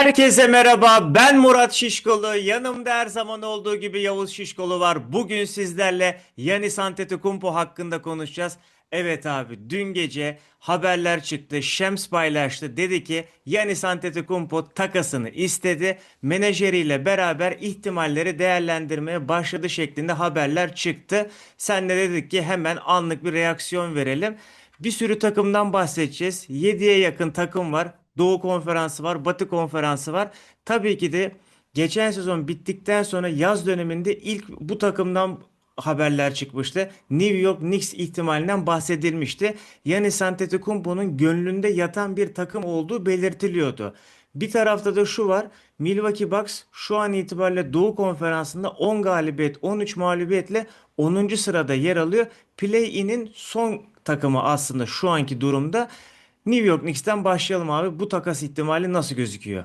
Herkese merhaba. Ben Murat Şişkolu. Yanımda her zaman olduğu gibi Yavuz Şişkolu var. Bugün sizlerle Yanis Antetokounmpo hakkında konuşacağız. Evet abi dün gece haberler çıktı. Şems paylaştı. Dedi ki Yanis Antetokounmpo takasını istedi. Menajeriyle beraber ihtimalleri değerlendirmeye başladı şeklinde haberler çıktı. Sen de dedik ki hemen anlık bir reaksiyon verelim. Bir sürü takımdan bahsedeceğiz. 7'ye yakın takım var. Doğu Konferansı var, Batı Konferansı var. Tabii ki de geçen sezon bittikten sonra yaz döneminde ilk bu takımdan haberler çıkmıştı. New York Knicks ihtimalinden bahsedilmişti. Giannis Antetokounmpo'nun gönlünde yatan bir takım olduğu belirtiliyordu. Bir tarafta da şu var. Milwaukee Bucks şu an itibariyle Doğu Konferansı'nda 10 galibiyet, 13 mağlubiyetle 10. sırada yer alıyor. Play-in'in son takımı aslında şu anki durumda. New York Knicks'ten başlayalım abi. Bu takas ihtimali nasıl gözüküyor?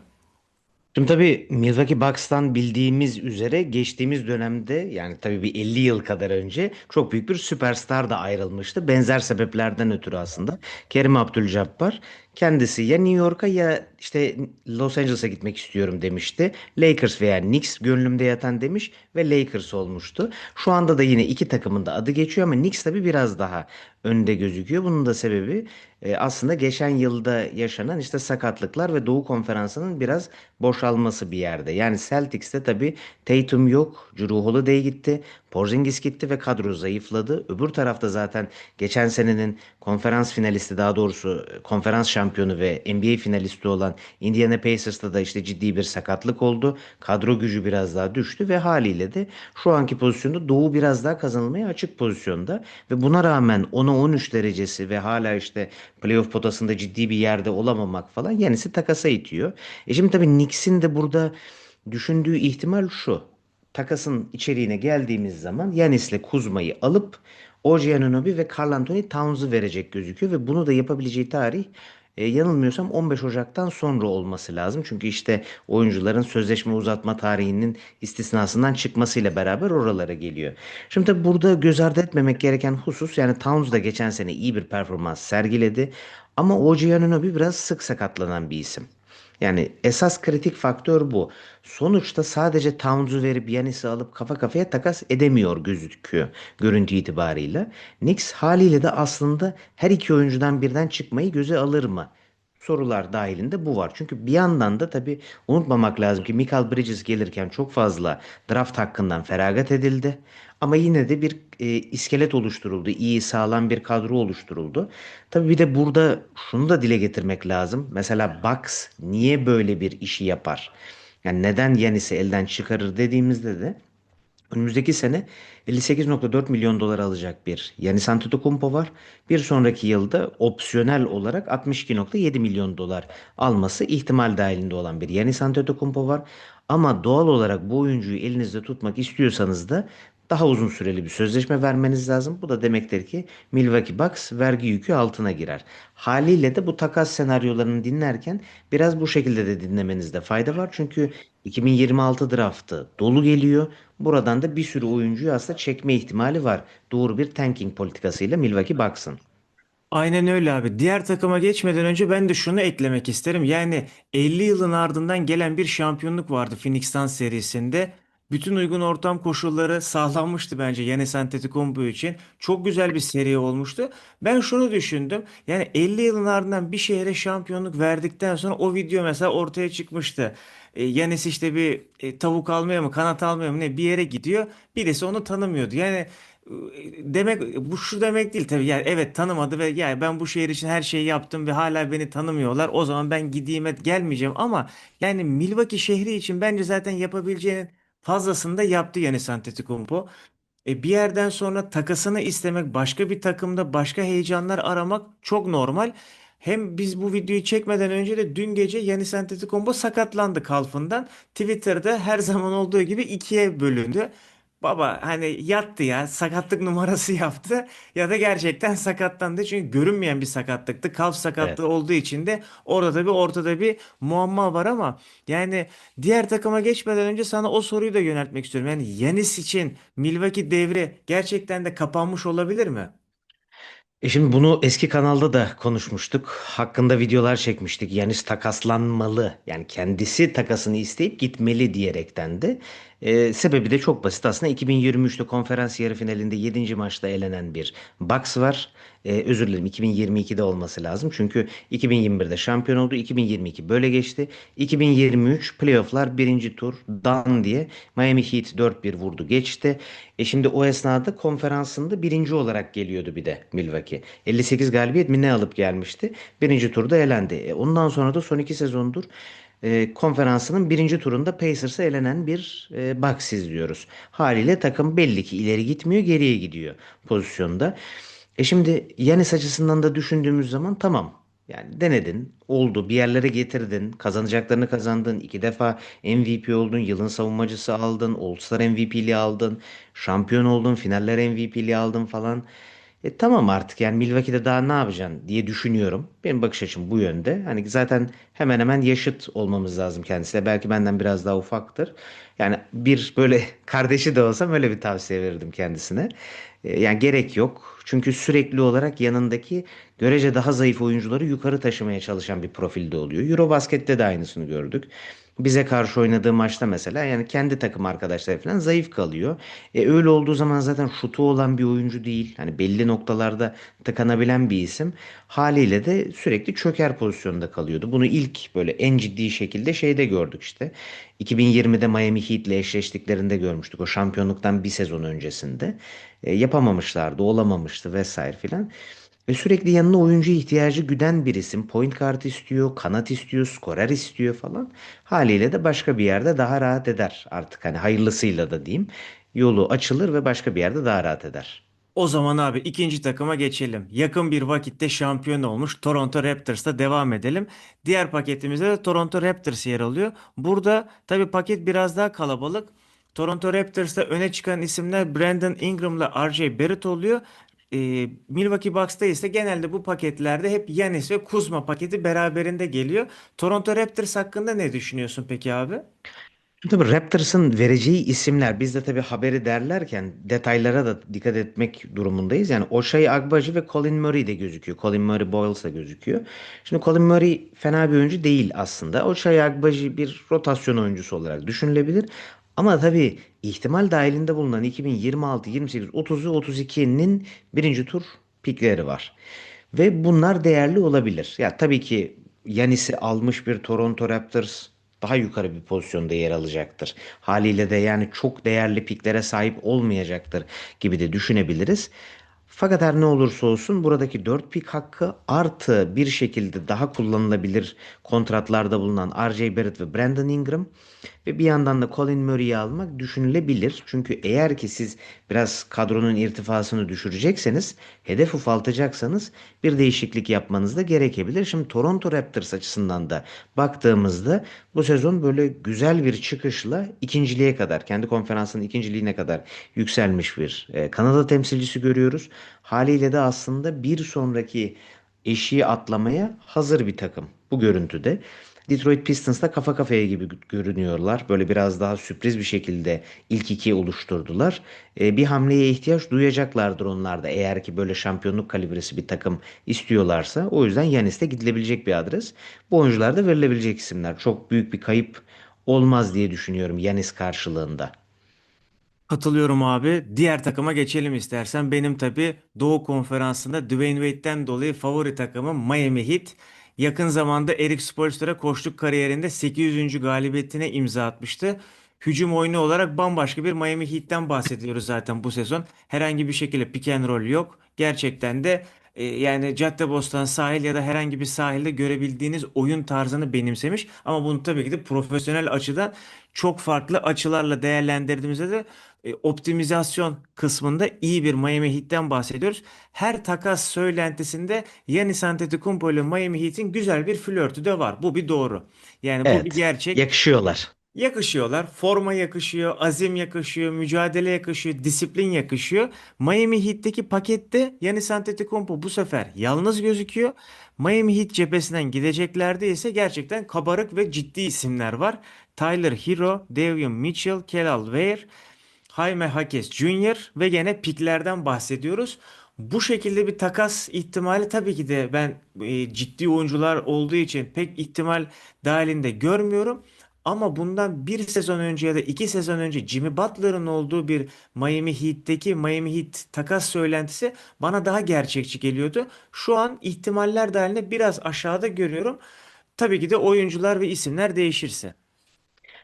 Şimdi tabii Milwaukee Bucks'tan bildiğimiz üzere geçtiğimiz dönemde yani tabii bir 50 yıl kadar önce çok büyük bir süperstar da ayrılmıştı. Benzer sebeplerden ötürü aslında. Kerim Abdul-Jabbar kendisi ya New York'a ya işte Los Angeles'a gitmek istiyorum demişti. Lakers veya Knicks gönlümde yatan demiş ve Lakers olmuştu. Şu anda da yine iki takımın da adı geçiyor ama Knicks tabii biraz daha önde gözüküyor. Bunun da sebebi e, aslında geçen yılda yaşanan işte sakatlıklar ve Doğu Konferansı'nın biraz boşalması bir yerde. Yani Celtics'te tabii Tatum yok, Jrue Holiday gitti, Porzingis gitti ve kadro zayıfladı. Öbür tarafta zaten geçen senenin konferans finalisti daha doğrusu e, konferans şampiyonu ve NBA finalisti olan Indiana Pacers'ta da işte ciddi bir sakatlık oldu. Kadro gücü biraz daha düştü ve haliyle de şu anki pozisyonda Doğu biraz daha kazanılmaya açık pozisyonda ve buna rağmen 10'a 13 derecesi ve hala işte playoff potasında ciddi bir yerde olamamak falan yenisi takasa itiyor. E şimdi tabii Knicks'in de burada düşündüğü ihtimal şu. Takasın içeriğine geldiğimiz zaman Yanis'le Kuzma'yı alıp OG Anunoby ve Karl Anthony Towns'u verecek gözüküyor ve bunu da yapabileceği tarih e, yanılmıyorsam 15 Ocak'tan sonra olması lazım. Çünkü işte oyuncuların sözleşme uzatma tarihinin istisnasından çıkmasıyla beraber oralara geliyor. Şimdi tabii burada göz ardı etmemek gereken husus yani Towns da geçen sene iyi bir performans sergiledi. Ama OG Anunoby biraz sık sakatlanan bir isim. Yani esas kritik faktör bu. Sonuçta sadece Towns'u verip Yanis'i alıp kafa kafaya takas edemiyor gözüküyor görüntü itibarıyla. Knicks haliyle de aslında her iki oyuncudan birden çıkmayı göze alır mı? Sorular dahilinde bu var. Çünkü bir yandan da tabii unutmamak lazım ki Michael Bridges gelirken çok fazla draft hakkından feragat edildi. Ama yine de bir e, iskelet oluşturuldu. İyi sağlam bir kadro oluşturuldu. Tabii bir de burada şunu da dile getirmek lazım. Mesela Bucks niye böyle bir işi yapar? Yani neden Yanis'i elden çıkarır dediğimizde de Önümüzdeki sene 58.4 milyon dolar alacak bir Giannis Antetokounmpo var. Bir sonraki yılda opsiyonel olarak 62.7 milyon dolar alması ihtimal dahilinde olan bir Giannis Antetokounmpo var. Ama doğal olarak bu oyuncuyu elinizde tutmak istiyorsanız da daha uzun süreli bir sözleşme vermeniz lazım. Bu da demektir ki Milwaukee Bucks vergi yükü altına girer. Haliyle de bu takas senaryolarını dinlerken biraz bu şekilde de dinlemenizde fayda var. Çünkü 2026 draftı dolu geliyor. Buradan da bir sürü oyuncuyu aslında çekme ihtimali var. Doğru bir tanking politikasıyla Milwaukee Bucks'ın. Aynen öyle abi. Diğer takıma geçmeden önce ben de şunu eklemek isterim. Yani 50 yılın ardından gelen bir şampiyonluk vardı Phoenix Suns serisinde. Bütün uygun ortam koşulları sağlanmıştı bence Giannis Antetokounmpo için. Çok güzel bir seri olmuştu. Ben şunu düşündüm. Yani 50 yılın ardından bir şehre şampiyonluk verdikten sonra o video mesela ortaya çıkmıştı. E, Giannis işte bir e, tavuk almaya mı kanat almaya mı ne bir yere gidiyor. Birisi onu tanımıyordu. Yani e, demek bu şu demek değil tabii. Yani evet tanımadı ve yani ben bu şehir için her şeyi yaptım ve hala beni tanımıyorlar. O zaman ben gideyim et gelmeyeceğim ama yani Milwaukee şehri için bence zaten yapabileceğinin fazlasını da yaptı Giannis Antetokounmpo. E, bir yerden sonra takasını istemek, başka bir takımda başka heyecanlar aramak çok normal. Hem biz bu videoyu çekmeden önce de dün gece Giannis Antetokounmpo sakatlandı kalfından. Twitter'da her zaman olduğu gibi ikiye bölündü. Baba hani yattı ya sakatlık numarası yaptı ya da gerçekten sakatlandı. Çünkü görünmeyen bir sakatlıktı. Kalf Evet. sakatlığı olduğu için de orada bir ortada bir muamma var ama yani diğer takıma geçmeden önce sana o soruyu da yöneltmek istiyorum. Yani Yanis için Milwaukee devri gerçekten de kapanmış olabilir mi? E şimdi bunu eski kanalda da konuşmuştuk. Hakkında videolar çekmiştik. Yanis takaslanmalı. Yani kendisi takasını isteyip gitmeli diyerekten de. E, sebebi de çok basit aslında. 2023'te konferans yarı finalinde 7. maçta elenen bir Bucks var. E, özür dilerim 2022'de olması lazım. Çünkü 2021'de şampiyon oldu. 2022 böyle geçti. 2023 playofflar birinci tur dan diye Miami Heat 4-1 vurdu geçti. E şimdi o esnada konferansında birinci olarak geliyordu bir de Milwaukee. 58 galibiyet mi ne alıp gelmişti. Birinci turda elendi. E ondan sonra da son iki sezondur e, konferansının birinci turunda Pacers'a elenen bir e, Bucks izliyoruz. Haliyle takım belli ki ileri gitmiyor geriye gidiyor pozisyonda. E şimdi Yanis açısından da düşündüğümüz zaman tamam. Yani denedin, oldu, bir yerlere getirdin, kazanacaklarını kazandın, iki defa MVP oldun, yılın savunmacısı aldın, All-Star MVP'liği aldın, şampiyon oldun, finaller MVP'liği aldın falan. E tamam artık yani Milwaukee'de daha ne yapacaksın diye düşünüyorum. Benim bakış açım bu yönde. Hani zaten hemen hemen yaşıt olmamız lazım kendisiyle. Belki benden biraz daha ufaktır. Yani bir böyle kardeşi de olsam öyle bir tavsiye verirdim kendisine. E, Yani gerek yok. Çünkü sürekli olarak yanındaki görece daha zayıf oyuncuları yukarı taşımaya çalışan bir profilde oluyor. Eurobasket'te de aynısını gördük. Bize karşı oynadığı maçta mesela yani kendi takım arkadaşları falan zayıf kalıyor. E, öyle olduğu zaman zaten şutu olan bir oyuncu değil. Hani belli noktalarda tıkanabilen bir isim. Haliyle de sürekli çöker pozisyonda kalıyordu. Bunu ilk böyle en ciddi şekilde şeyde gördük işte. 2020'de Miami Heat ile eşleştiklerinde görmüştük. O şampiyonluktan bir sezon öncesinde. E, yapamamışlardı, olamamıştı vesaire filan. Ve sürekli yanına oyuncu ihtiyacı güden bir isim. Point guard istiyor, kanat istiyor, skorer istiyor falan. Haliyle de başka bir yerde daha rahat eder artık. Hani hayırlısıyla da diyeyim. Yolu açılır ve başka bir yerde daha rahat eder. O zaman abi ikinci takıma geçelim. Yakın bir vakitte şampiyon olmuş Toronto Raptors'ta devam edelim. Diğer paketimizde de Toronto Raptors yer alıyor. Burada tabii paket biraz daha kalabalık. Toronto Raptors'ta öne çıkan isimler Brandon Ingram'la RJ Barrett oluyor. Ee, Milwaukee Bucks'ta ise genelde bu paketlerde hep Giannis ve Kuzma paketi beraberinde geliyor. Toronto Raptors hakkında ne düşünüyorsun peki abi? Tabii Raptors'ın vereceği isimler biz de tabii haberi derlerken detaylara da dikkat etmek durumundayız. Yani Ochai Agbaji ve Colin Murray de gözüküyor. Colin Murray Boyles da gözüküyor. Şimdi Colin Murray fena bir oyuncu değil aslında. Ochai Agbaji bir rotasyon oyuncusu olarak düşünülebilir. Ama tabii ihtimal dahilinde bulunan 2026, 28, 30 ve 32'nin birinci tur pikleri var. Ve bunlar değerli olabilir. Ya tabii ki Yanis'i almış bir Toronto Raptors daha yukarı bir pozisyonda yer alacaktır. Haliyle de yani çok değerli piklere sahip olmayacaktır gibi de düşünebiliriz. Fakat her ne olursa olsun buradaki 4 pik hakkı artı bir şekilde daha kullanılabilir kontratlarda bulunan R.J. Barrett ve Brandon Ingram ve bir yandan da Colin Murray'i almak düşünülebilir. Çünkü eğer ki siz biraz kadronun irtifasını düşürecekseniz, hedef ufaltacaksanız bir değişiklik yapmanız da gerekebilir. Şimdi Toronto Raptors açısından da baktığımızda bu sezon böyle güzel bir çıkışla ikinciliğe kadar, kendi konferansının ikinciliğine kadar yükselmiş bir e, Kanada temsilcisi görüyoruz. Haliyle de aslında bir sonraki eşiği atlamaya hazır bir takım bu görüntüde. Detroit Pistons'la kafa kafaya gibi görünüyorlar. Böyle biraz daha sürpriz bir şekilde ilk ikiyi oluşturdular. E, bir hamleye ihtiyaç duyacaklardır onlar da eğer ki böyle şampiyonluk kalibresi bir takım istiyorlarsa. O yüzden Yanis'te gidilebilecek bir adres. Bu oyuncular da verilebilecek isimler. Çok büyük bir kayıp olmaz diye düşünüyorum Yanis karşılığında. Katılıyorum abi. Diğer takıma geçelim istersen. Benim tabii Doğu Konferansı'nda Dwayne Wade'den dolayı favori takımım Miami Heat. Yakın zamanda Erik Spoelstra'ya koçluk kariyerinde 800. galibiyetine imza atmıştı. Hücum oyunu olarak bambaşka bir Miami Heat'ten bahsediyoruz zaten bu sezon. Herhangi bir şekilde pick and roll yok. Gerçekten de e, yani Caddebostan sahil ya da herhangi bir sahilde görebildiğiniz oyun tarzını benimsemiş. Ama bunu tabii ki de profesyonel açıdan çok farklı açılarla değerlendirdiğimizde de e, optimizasyon kısmında iyi bir Miami Heat'ten bahsediyoruz. Her takas söylentisinde Giannis Antetokounmpo ile Miami Heat'in güzel bir flörtü de var. Bu bir doğru. Yani bu bir gerçek. yakışıyorlar. Yakışıyorlar. Forma yakışıyor, azim yakışıyor, mücadele yakışıyor, disiplin yakışıyor. Miami Heat'teki pakette Giannis Antetokounmpo bu sefer yalnız gözüküyor. Miami Heat cephesinden gideceklerde ise gerçekten kabarık ve ciddi isimler var. Tyler Hero, Davion Mitchell, Kelal Ware, Jaime Jaquez Jr. ve gene piklerden bahsediyoruz. Bu şekilde bir takas ihtimali tabii ki de ben e, ciddi oyuncular olduğu için pek ihtimal dahilinde görmüyorum. Ama bundan bir sezon önce ya da iki sezon önce Jimmy Butler'ın olduğu bir Miami Heat'teki Miami Heat takas söylentisi bana daha gerçekçi geliyordu. Şu an ihtimaller dahilinde biraz aşağıda görüyorum. Tabii ki de oyuncular ve isimler değişirse.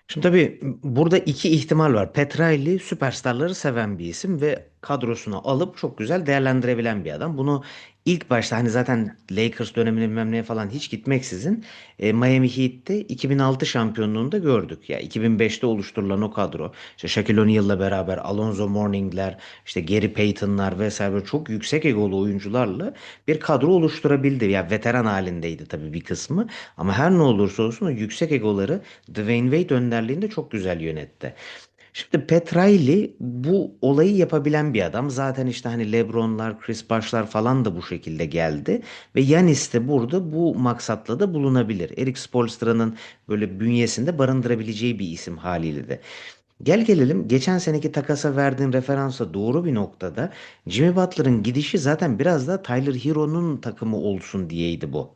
Şimdi tabii burada iki ihtimal var. Petrelli süperstarları seven bir isim ve kadrosuna alıp çok güzel değerlendirebilen bir adam. Bunu ilk başta hani zaten Lakers dönemine bilmem neye falan hiç gitmeksizin e, Miami Heat'te 2006 şampiyonluğunda gördük. Ya 2005'te oluşturulan o kadro işte Shaquille O'Neal'la beraber Alonzo Mourning'ler işte Gary Payton'lar vesaire çok yüksek egolu oyuncularla bir kadro oluşturabildi. Ya veteran halindeydi tabii bir kısmı ama her ne olursa olsun o yüksek egoları Dwayne Wade önderliğinde çok güzel yönetti. Şimdi Pat Riley bu olayı yapabilen bir adam. Zaten işte hani LeBron'lar, Chris Bosh'lar falan da bu şekilde geldi. Ve Giannis de burada bu maksatla da bulunabilir. Eric Spoelstra'nın böyle bünyesinde barındırabileceği bir isim haliyle de. Gel gelelim geçen seneki takasa verdiğin referansa doğru bir noktada Jimmy Butler'ın gidişi zaten biraz da Tyler Hero'nun takımı olsun diyeydi bu.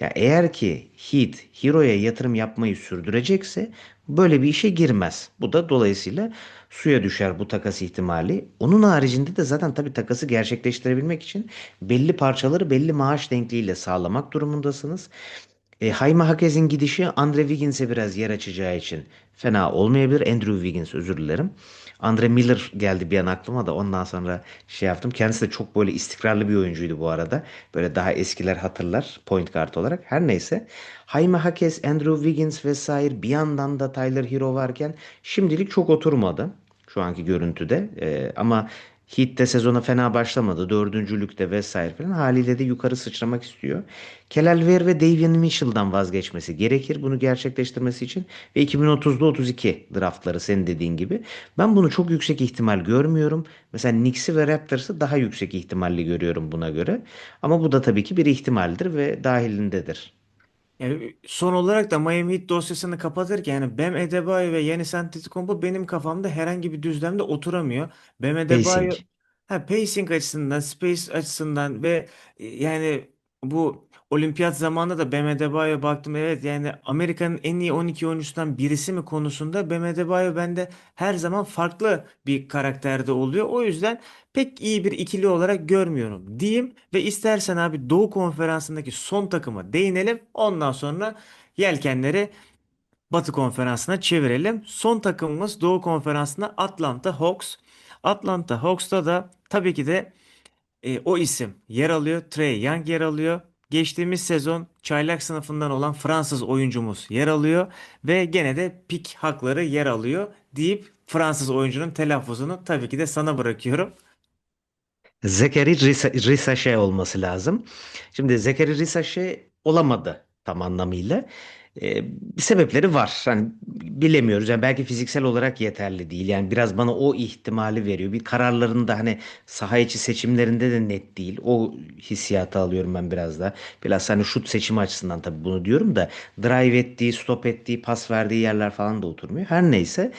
Ya eğer ki Heat Hero'ya yatırım yapmayı sürdürecekse böyle bir işe girmez. Bu da dolayısıyla suya düşer bu takas ihtimali. Onun haricinde de zaten tabii takası gerçekleştirebilmek için belli parçaları belli maaş denkliğiyle sağlamak durumundasınız. E, Jaime Jaquez'in gidişi Andre Wiggins'e biraz yer açacağı için fena olmayabilir. Andrew Wiggins özür dilerim. Andre Miller geldi bir an aklıma da ondan sonra şey yaptım. Kendisi de çok böyle istikrarlı bir oyuncuydu bu arada. Böyle daha eskiler hatırlar point guard olarak. Her neyse. Jaime Jaquez, Andrew Wiggins vesaire bir yandan da Tyler Hero varken şimdilik çok oturmadı. Şu anki görüntüde. E, ama Heat'te sezona fena başlamadı. Dördüncülükte vesaire falan. Haliyle de yukarı sıçramak istiyor. Kelal Ver ve Davion Mitchell'dan vazgeçmesi gerekir bunu gerçekleştirmesi için. Ve 2030'da 32 draftları senin dediğin gibi. Ben bunu çok yüksek ihtimal görmüyorum. Mesela Knicks'i ve Raptors'ı daha yüksek ihtimalli görüyorum buna göre. Ama bu da tabii ki bir ihtimaldir ve dahilindedir. Yani son olarak da Miami Heat dosyasını kapatırken yani Bam Adebayo ve Giannis Antetokounmpo benim kafamda herhangi bir düzlemde oturamıyor. Bam Pacing. Adebayo ha, pacing açısından, space açısından ve e, yani bu olimpiyat zamanında da Bam Adebayo baktım evet yani Amerika'nın en iyi 12 oyuncusundan birisi mi konusunda Bam Adebayo bende her zaman farklı bir karakterde oluyor. O yüzden pek iyi bir ikili olarak görmüyorum diyeyim ve istersen abi Doğu Konferansı'ndaki son takıma değinelim. Ondan sonra yelkenleri Batı Konferansı'na çevirelim. Son takımımız Doğu Konferansı'nda Atlanta Hawks. Atlanta Hawks'ta da tabii ki de e, o isim yer alıyor. Trey Young yer alıyor. Geçtiğimiz sezon çaylak sınıfından olan Fransız oyuncumuz yer alıyor ve gene de pik hakları yer alıyor deyip Fransız oyuncunun telaffuzunu tabii ki de sana bırakıyorum. Zekeri Risa- Risaşe olması lazım. Şimdi Zekeri Risaşe olamadı tam anlamıyla. Bir sebepleri var. Hani bilemiyoruz. Yani belki fiziksel olarak yeterli değil. Yani biraz bana o ihtimali veriyor. Bir kararlarında hani saha içi seçimlerinde de net değil. O hissiyatı alıyorum ben biraz da. Biraz hani şut seçimi açısından tabii bunu diyorum da drive ettiği, stop ettiği, pas verdiği yerler falan da oturmuyor. Her neyse.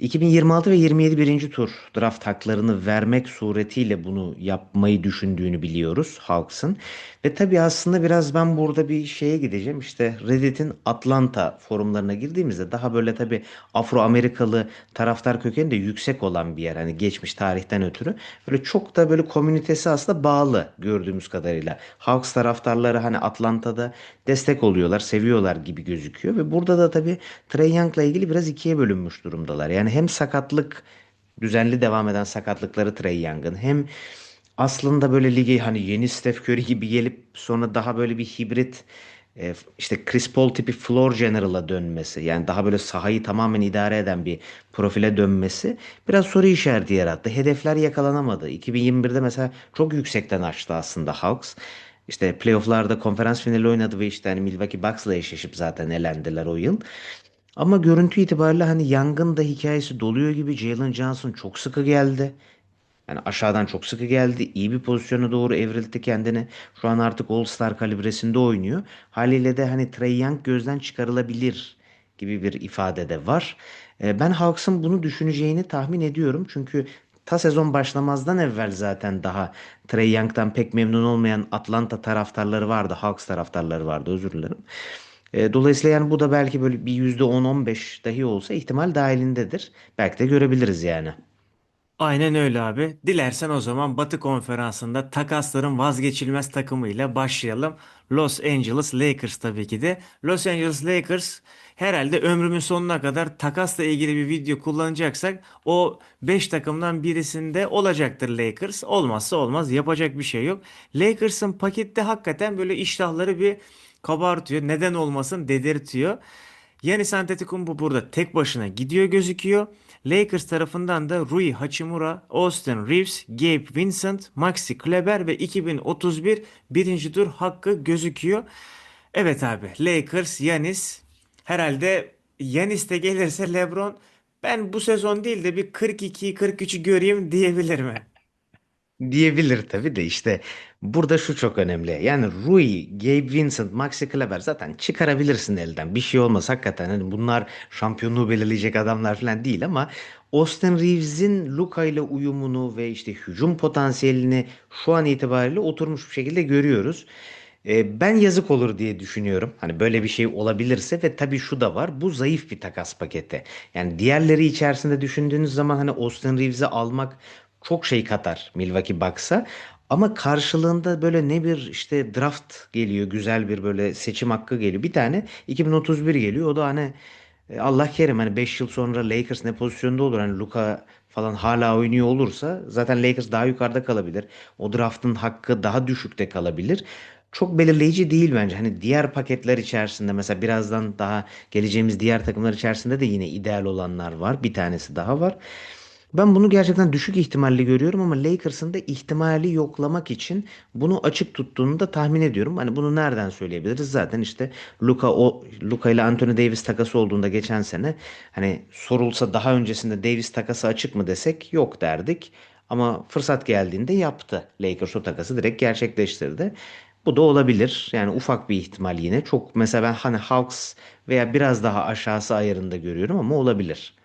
2026 ve 27 birinci tur draft haklarını vermek suretiyle bunu yapmayı düşündüğünü biliyoruz Hawks'ın. Ve tabii aslında biraz ben burada bir şeye gideceğim. İşte Reddit'in Atlanta forumlarına girdiğimizde daha böyle tabii Afro-Amerikalı taraftar kökeni de yüksek olan bir yer. Hani geçmiş tarihten ötürü. Böyle çok da böyle komünitesi aslında bağlı gördüğümüz kadarıyla. Hawks taraftarları hani Atlanta'da destek oluyorlar, seviyorlar gibi gözüküyor. Ve burada da tabii Trae Young'la ilgili biraz ikiye bölünmüş durumdalar. Yani hem sakatlık düzenli devam eden sakatlıkları Trae Young'ın hem aslında böyle ligi hani yeni Steph Curry gibi gelip sonra daha böyle bir hibrit e, işte Chris Paul tipi floor general'a dönmesi yani daha böyle sahayı tamamen idare eden bir profile dönmesi biraz soru işareti yarattı. Hedefler yakalanamadı. 2021'de mesela çok yüksekten açtı aslında Hawks. İşte playoff'larda konferans finali oynadı ve işte hani Milwaukee Bucks'la eşleşip zaten elendiler o yıl. Ama görüntü itibariyle hani Young'ın da hikayesi doluyor gibi Jalen Johnson çok sıkı geldi. Yani aşağıdan çok sıkı geldi. İyi bir pozisyona doğru evrildi kendini. Şu an artık All-Star kalibresinde oynuyor. Haliyle de hani Trae Young gözden çıkarılabilir gibi bir ifade de var. E, Ben Hawks'ın bunu düşüneceğini tahmin ediyorum. Çünkü ta sezon başlamazdan evvel zaten daha Trae Young'dan pek memnun olmayan Atlanta taraftarları vardı. Hawks taraftarları vardı özür dilerim. E, dolayısıyla yani bu da belki böyle bir %10-15 dahi olsa ihtimal dahilindedir. Belki de görebiliriz yani. Aynen öyle abi. Dilersen o zaman Batı Konferansı'nda takasların vazgeçilmez takımıyla başlayalım. Los Angeles Lakers tabii ki de. Los Angeles Lakers herhalde ömrümün sonuna kadar takasla ilgili bir video kullanacaksak o 5 takımdan birisinde olacaktır Lakers. Olmazsa olmaz yapacak bir şey yok. Lakers'ın pakette hakikaten böyle iştahları bir kabartıyor. Neden olmasın dedirtiyor. Giannis Antetokounmpo burada tek başına gidiyor gözüküyor. Lakers tarafından da Rui Hachimura, Austin Reeves, Gabe Vincent, Maxi Kleber ve 2031 birinci tur hakkı gözüküyor. Evet abi Lakers, Giannis herhalde Giannis de gelirse LeBron ben bu sezon değil de bir 42'yi 43'ü göreyim diyebilir mi? Diyebilir tabii de işte burada şu çok önemli. Yani Rui, Gabe Vincent, Maxi Kleber zaten çıkarabilirsin elden. Bir şey olmaz hakikaten. Hani bunlar şampiyonluğu belirleyecek adamlar falan değil ama Austin Reeves'in Luka ile uyumunu ve işte hücum potansiyelini şu an itibariyle oturmuş bir şekilde görüyoruz. Ee, ben yazık olur diye düşünüyorum. Hani böyle bir şey olabilirse ve tabii şu da var. Bu zayıf bir takas paketi. Yani diğerleri içerisinde düşündüğünüz zaman hani Austin Reeves'i almak çok şey katar Milwaukee Bucks'a. Ama karşılığında böyle ne bir işte draft geliyor, güzel bir böyle seçim hakkı geliyor. Bir tane 2031 geliyor. O da hani e, Allah kerim hani 5 yıl sonra Lakers ne pozisyonda olur? Hani Luka falan hala oynuyor olursa zaten Lakers daha yukarıda kalabilir. O draftın hakkı daha düşükte kalabilir. Çok belirleyici değil bence. Hani diğer paketler içerisinde mesela birazdan daha geleceğimiz diğer takımlar içerisinde de yine ideal olanlar var. Bir tanesi daha var. Ben bunu gerçekten düşük ihtimalli görüyorum ama Lakers'ın da ihtimali yoklamak için bunu açık tuttuğunu da tahmin ediyorum. Hani bunu nereden söyleyebiliriz? Zaten işte Luka o Luka ile Anthony Davis takası olduğunda geçen sene hani sorulsa daha öncesinde Davis takası açık mı desek yok derdik. Ama fırsat geldiğinde yaptı. Lakers o takası direkt gerçekleştirdi. Bu da olabilir. Yani ufak bir ihtimal yine. Çok mesela ben hani Hawks veya biraz daha aşağısı ayarında görüyorum ama olabilir.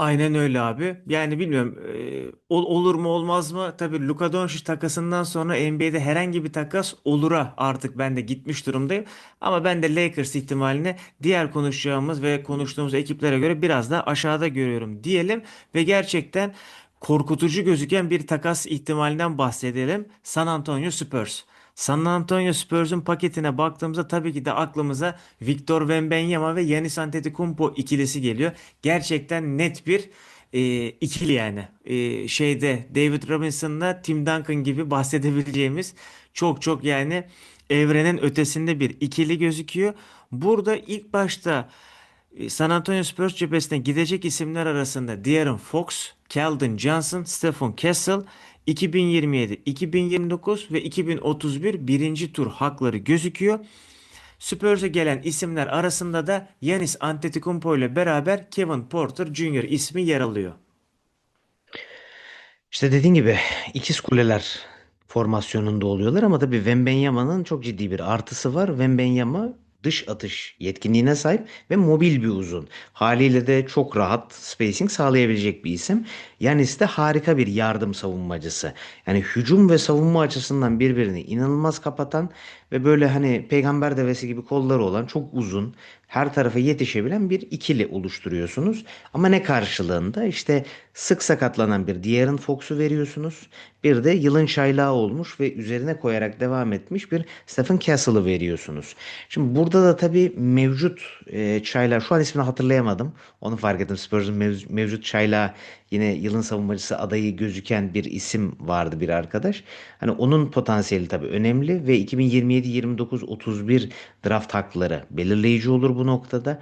Aynen öyle abi. Yani bilmiyorum e, ol- olur mu olmaz mı? Tabii Luka Doncic takasından sonra NBA'de herhangi bir takas olura artık ben de gitmiş durumdayım. Ama ben de Lakers ihtimalini diğer konuşacağımız ve konuştuğumuz ekiplere göre biraz daha aşağıda görüyorum diyelim. Ve gerçekten korkutucu gözüken bir takas ihtimalinden bahsedelim. San Antonio Spurs. San Antonio Spurs'un paketine baktığımızda tabii ki de aklımıza Victor Wembanyama ve Giannis Antetokounmpo ikilisi geliyor. Gerçekten net bir e, ikili yani. E, şeyde David Robinson'la Tim Duncan gibi bahsedebileceğimiz çok çok yani evrenin ötesinde bir ikili gözüküyor. Burada ilk başta e, San Antonio Spurs cephesine gidecek isimler arasında De'Aaron Fox, Keldon Johnson, Stephen Kessel, 2027, 2029 ve 2031 birinci tur hakları gözüküyor. Spurs'e gelen isimler arasında da Giannis Antetokounmpo ile beraber Kevin Porter Jr. ismi yer alıyor. İşte dediğin gibi ikiz kuleler formasyonunda oluyorlar ama tabii Wembanyama'nın çok ciddi bir artısı var. Wembanyama dış atış yetkinliğine sahip ve mobil bir uzun. Haliyle de çok rahat spacing sağlayabilecek bir isim. Yanis de harika bir yardım savunmacısı. Yani hücum ve savunma açısından birbirini inanılmaz kapatan ve böyle hani peygamber devesi gibi kolları olan çok uzun, her tarafa yetişebilen bir ikili oluşturuyorsunuz. Ama ne karşılığında? İşte sık sakatlanan bir De'Aaron Fox'u veriyorsunuz. Bir de yılın çaylağı olmuş ve üzerine koyarak devam etmiş bir Stephen Castle'ı veriyorsunuz. Şimdi burada da tabii mevcut e, çaylar, şu an ismini hatırlayamadım. Onu fark ettim. Spurs'un mev- mevcut çaylağı yine yılın savunmacısı adayı gözüken bir isim vardı bir arkadaş. Hani onun potansiyeli tabii önemli ve 2027, 29, 31 draft hakları belirleyici olur bu noktada.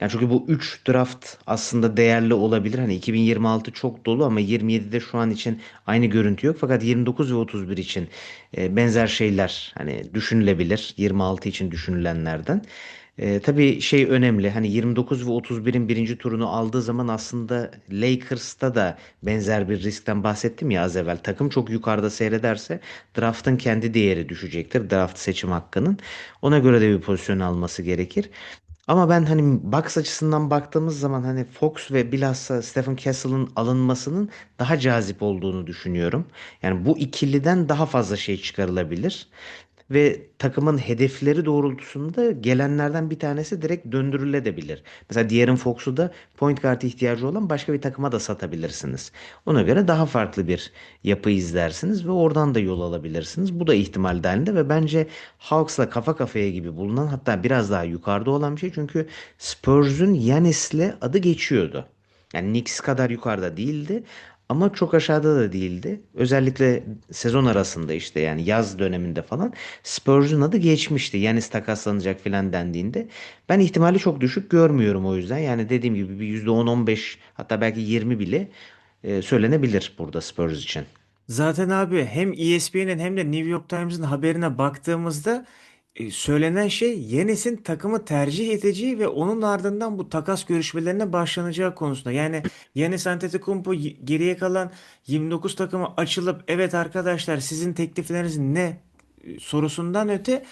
Yani çünkü bu 3 draft aslında değerli olabilir. Hani 2026 çok dolu ama 27'de şu an için aynı görüntü yok. Fakat 29 ve 31 için e, benzer şeyler hani düşünülebilir. 26 için düşünülenlerden. E, tabii şey önemli. Hani 29 ve 31'in birinci turunu aldığı zaman aslında Lakers'ta da benzer bir riskten bahsettim ya az evvel. Takım çok yukarıda seyrederse draft'ın kendi değeri düşecektir. Draft seçim hakkının. Ona göre de bir pozisyon alması gerekir. Ama ben hani Bucks açısından baktığımız zaman hani Fox ve bilhassa Stephen Castle'ın alınmasının daha cazip olduğunu düşünüyorum. Yani bu ikiliden daha fazla şey çıkarılabilir. Ve takımın hedefleri doğrultusunda gelenlerden bir tanesi direkt döndürülebilir. Mesela De'Aaron Fox'u da point guard ihtiyacı olan başka bir takıma da satabilirsiniz. Ona göre daha farklı bir yapı izlersiniz ve oradan da yol alabilirsiniz. Bu da ihtimal dahilinde ve bence Hawks'la kafa kafaya gibi bulunan hatta biraz daha yukarıda olan bir şey. Çünkü Spurs'un Yanis'le adı geçiyordu. Yani Knicks kadar yukarıda değildi ama çok aşağıda da değildi. Özellikle sezon arasında işte yani yaz döneminde falan Spurs'un adı geçmişti. Yanis takaslanacak falan dendiğinde. Ben ihtimali çok düşük görmüyorum o yüzden. Yani dediğim gibi bir %10-15 hatta belki 20 bile e, söylenebilir burada Spurs için. Zaten abi hem ESPN'in hem de New York Times'ın haberine baktığımızda e, söylenen şey Yenis'in takımı tercih edeceği ve onun ardından bu takas görüşmelerine başlanacağı konusunda. Yani Giannis Antetokounmpo y- geriye kalan 29 takıma açılıp evet arkadaşlar sizin teklifleriniz ne e, sorusundan öte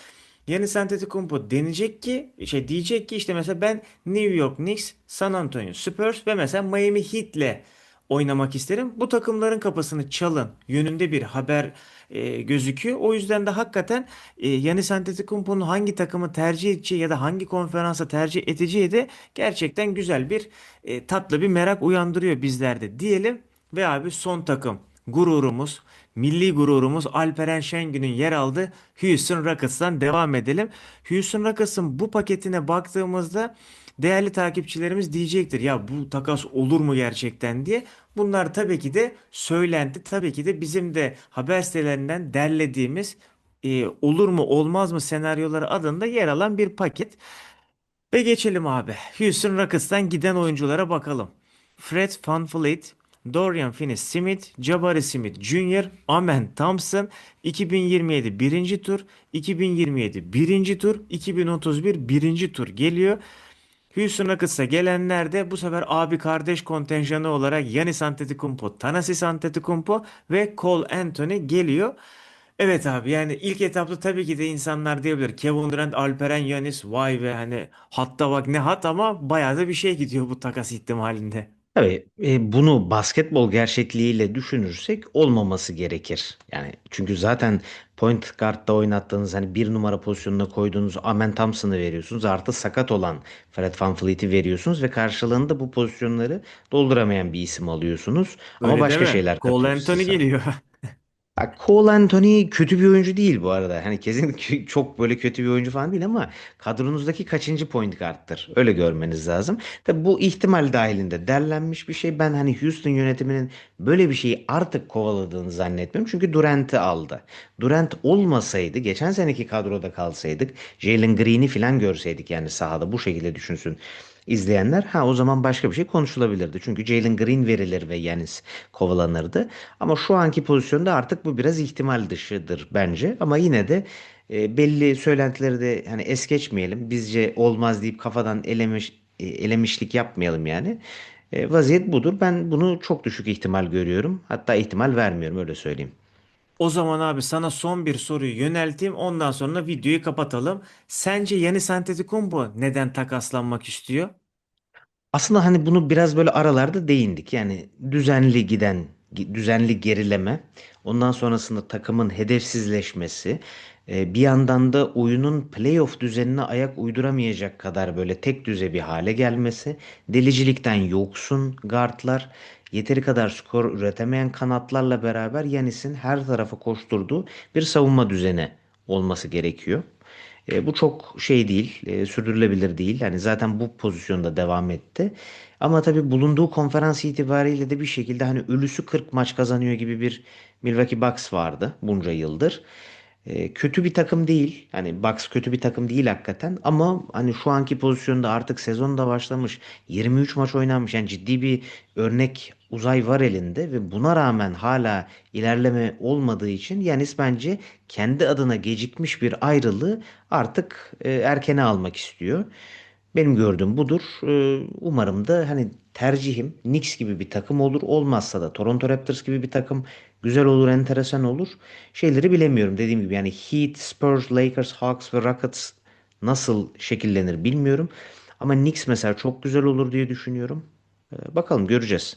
Giannis Antetokounmpo deneyecek ki şey diyecek ki işte mesela ben New York Knicks, San Antonio Spurs ve mesela Miami Heat'le oynamak isterim. Bu takımların kapısını çalın yönünde bir haber e, gözüküyor. O yüzden de hakikaten e, Giannis Antetokounmpo'nun hangi takımı tercih edeceği ya da hangi konferansa tercih edeceği de gerçekten güzel bir e, tatlı bir merak uyandırıyor bizlerde diyelim. Ve abi son takım gururumuz, milli gururumuz Alperen Şengün'ün yer aldığı Houston Rockets'tan devam edelim. Houston Rockets'ın bu paketine baktığımızda değerli takipçilerimiz diyecektir ya bu takas olur mu gerçekten diye. Bunlar tabii ki de söylenti, tabii ki de bizim de haber sitelerinden derlediğimiz e, olur mu olmaz mı senaryoları adında yer alan bir paket. Ve geçelim abi. Houston Rockets'tan giden oyunculara bakalım. Fred VanVleet, Dorian Finney-Smith, Jabari Smith Jr., Amen Thompson, 2027 birinci tur, 2027 birinci tur, 2031 birinci tur geliyor. Houston Rockets'a gelenler de bu sefer abi kardeş kontenjanı olarak Giannis Antetokounmpo, Thanasis Antetokounmpo ve Cole Anthony geliyor. Evet abi yani ilk etapta tabii ki de insanlar diyebilir Kevin Durant, Alperen Giannis vay be hani hatta bak ne hat ama bayağı da bir şey gidiyor bu takas ihtimalinde. Tabii e, bunu basketbol gerçekliğiyle düşünürsek olmaması gerekir. Yani çünkü zaten point guard'da oynattığınız hani bir numara pozisyonuna koyduğunuz Amen Thompson'ı veriyorsunuz. Artı sakat olan Fred VanVleet'i veriyorsunuz ve karşılığında bu pozisyonları dolduramayan bir isim alıyorsunuz. Ama Öyle başka deme. şeyler Cole Anthony size. geliyor. Bak Cole Anthony kötü bir oyuncu değil bu arada. Hani kesin çok böyle kötü bir oyuncu falan değil ama kadronuzdaki kaçıncı point guard'tır. Öyle görmeniz lazım. Tabi bu ihtimal dahilinde derlenmiş bir şey. Ben hani Houston yönetiminin böyle bir şeyi artık kovaladığını zannetmiyorum. Çünkü Durant'i aldı. Durant olmasaydı geçen seneki kadroda kalsaydık Jalen Green'i falan görseydik yani sahada bu şekilde düşünsün izleyenler ha o zaman başka bir şey konuşulabilirdi. Çünkü Jalen Green verilir ve Yanis kovalanırdı. Ama şu anki pozisyonda artık bu biraz ihtimal dışıdır bence. Ama yine de e, belli söylentileri de hani es geçmeyelim. Bizce olmaz deyip kafadan elemiş, e, elemişlik yapmayalım yani. E, vaziyet budur. Ben bunu çok düşük ihtimal görüyorum. Hatta ihtimal vermiyorum öyle söyleyeyim. O zaman abi sana son bir soruyu yönelteyim. Ondan sonra videoyu kapatalım. Sence Giannis Antetokounmpo neden takaslanmak istiyor? Aslında hani bunu biraz böyle aralarda değindik. Yani düzenli giden, düzenli gerileme, ondan sonrasında takımın hedefsizleşmesi, bir yandan da oyunun playoff düzenine ayak uyduramayacak kadar böyle tek düze bir hale gelmesi, delicilikten yoksun guardlar, yeteri kadar skor üretemeyen kanatlarla beraber Yanis'in her tarafa koşturduğu bir savunma düzeni olması gerekiyor. E, bu çok şey değil, e, sürdürülebilir değil. Yani zaten bu pozisyonda devam etti. Ama tabii bulunduğu konferans itibariyle de bir şekilde hani ölüsü 40 maç kazanıyor gibi bir Milwaukee Bucks vardı bunca yıldır. E, kötü bir takım değil. Hani Bucks kötü bir takım değil hakikaten. Ama hani şu anki pozisyonda artık sezon da başlamış. 23 maç oynanmış. Yani ciddi bir örnek uzay var elinde ve buna rağmen hala ilerleme olmadığı için Yanis bence kendi adına gecikmiş bir ayrılığı artık e, erkene almak istiyor. Benim gördüğüm budur. E, umarım da hani tercihim Knicks gibi bir takım olur. Olmazsa da Toronto Raptors gibi bir takım güzel olur, enteresan olur. Şeyleri bilemiyorum. Dediğim gibi yani Heat, Spurs, Lakers, Hawks ve Rockets nasıl şekillenir bilmiyorum. Ama Knicks mesela çok güzel olur diye düşünüyorum. Ee, bakalım göreceğiz.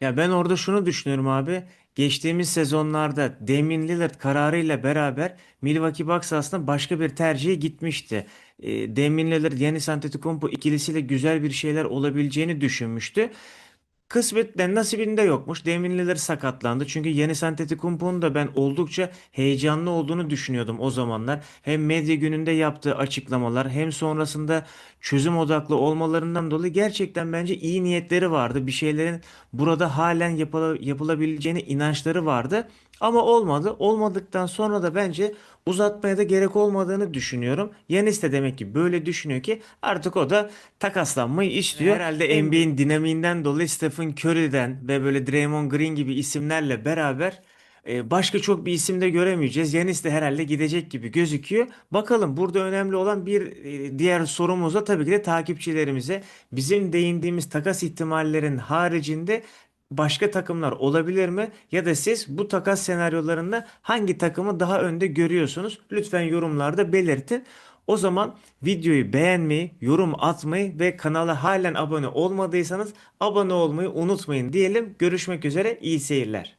Ya ben orada şunu düşünüyorum abi. Geçtiğimiz sezonlarda Damian Lillard kararıyla beraber Milwaukee Bucks aslında başka bir tercihe gitmişti. E, Damian Lillard, Giannis Antetokounmpo ikilisiyle güzel bir şeyler olabileceğini düşünmüştü. Kısmetten nasibinde yokmuş. Damian Lillard sakatlandı. Çünkü Giannis Antetokounmpo'nun da ben oldukça heyecanlı olduğunu düşünüyordum o zamanlar. Hem medya gününde yaptığı açıklamalar hem sonrasında çözüm odaklı olmalarından dolayı gerçekten bence iyi niyetleri vardı. Bir şeylerin burada halen yapıla- yapılabileceğine inançları vardı. Ama olmadı. Olmadıktan sonra da bence uzatmaya da gerek olmadığını düşünüyorum. Yanis de demek ki böyle düşünüyor ki artık o da takaslanmayı istiyor. Herhalde NBA'in dinamiğinden dolayı Stephen Curry'den ve böyle Draymond Green gibi isimlerle beraber e, başka çok bir isim de göremeyeceğiz. Yanis de herhalde gidecek gibi gözüküyor. Bakalım burada önemli olan bir e, diğer sorumuz da tabii ki de takipçilerimize bizim değindiğimiz takas ihtimallerin haricinde başka takımlar olabilir mi? Ya da siz bu takas senaryolarında hangi takımı daha önde görüyorsunuz? Lütfen yorumlarda belirtin. O zaman videoyu beğenmeyi, yorum atmayı ve kanala halen abone olmadıysanız abone olmayı unutmayın diyelim. Görüşmek üzere, iyi seyirler.